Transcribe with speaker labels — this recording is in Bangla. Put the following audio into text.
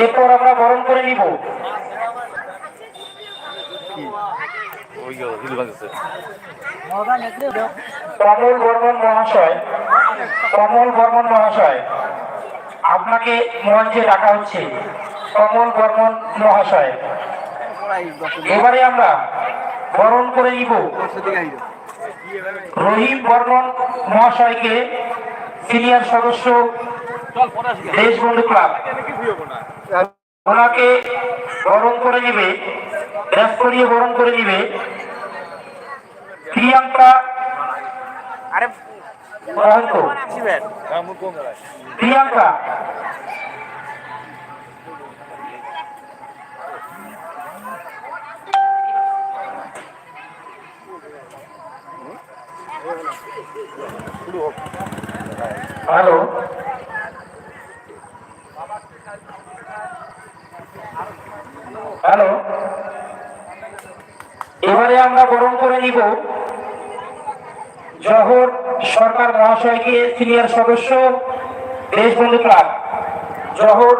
Speaker 1: এরপর আমরা বরণ করে নিব। কমল বর্মন মহাশয় কমল বর্মন মহাশয় আপনাকে মঞ্চে ডাকা হচ্ছে কমল বর্মন মহাশয়। এবারে আমরা বরণ করে নিব। রহিম বর্মন মহাশয়কে সিনিয়র সদস্য দেশবন্ধু ক্লাব। ওনাকে বরণ করে নিবে করিয়ে বরণ করে নিবে প্রিয়াঙ্কা
Speaker 2: আরে
Speaker 1: প্রিয়াঙ্কা হ্যালো হ্যালো এবারে আমরা বরণ করে নিব। জহর সরকার মহাশয়কে সিনিয়র সদস্য, দেশবন্ধু ক্লাব জহর